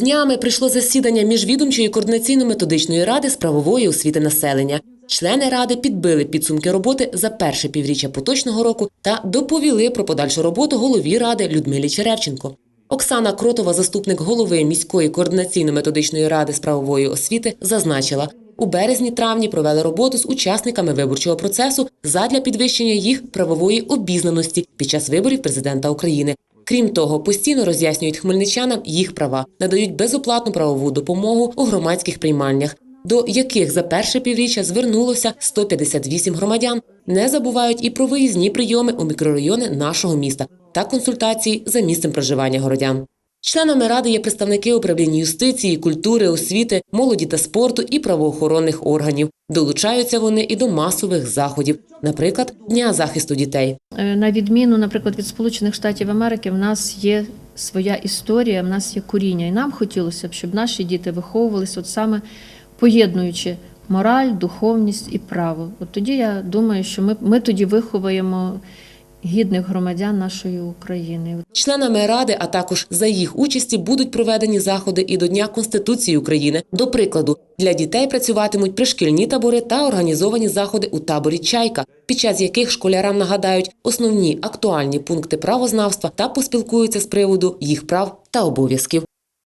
Днями прийшло засідання міжвідомчої координаційно-методичної ради з правової освіти населення. Члени ради підбили підсумки роботи за перше півріччя поточного року та доповіли про подальшу роботу голові ради Людмилі Черевченко. Оксана Кротова, заступник голови міської координаційно-методичної ради з правової освіти, зазначила, у березні-травні провели роботу з учасниками виборчого процесу задля підвищення їх правової обізнаності під час виборів президента України. Крім того, постійно роз'яснюють хмельничанам їх права, надають безоплатну правову допомогу у громадських приймальнях, до яких за перше півріччя звернулося 158 громадян. Не забувають і про виїзні прийоми у мікрорайони нашого міста та консультації за місцем проживання городян. Членами ради є представники управління юстиції, культури, освіти, молоді та спорту і правоохоронних органів. Долучаються вони і до масових заходів, наприклад, Дня захисту дітей. Е, На відміну, наприклад, від Сполучених Штатів Америки, в нас є своя історія, в нас є коріння. І нам хотілося б, щоб наші діти виховувалися от саме поєднуючи мораль, духовність і право. От тоді я думаю, що ми, ми тоді виховуємо гідних громадян нашої України. Членами ради, а також за їх участі будуть проведені заходи і до Дня Конституції України. До прикладу, для дітей працюватимуть пришкільні табори та організовані заходи у таборі Чайка, під час яких школярам нагадають основні актуальні пункти правознавства та поспілкуються з приводу їх прав та обов'язків.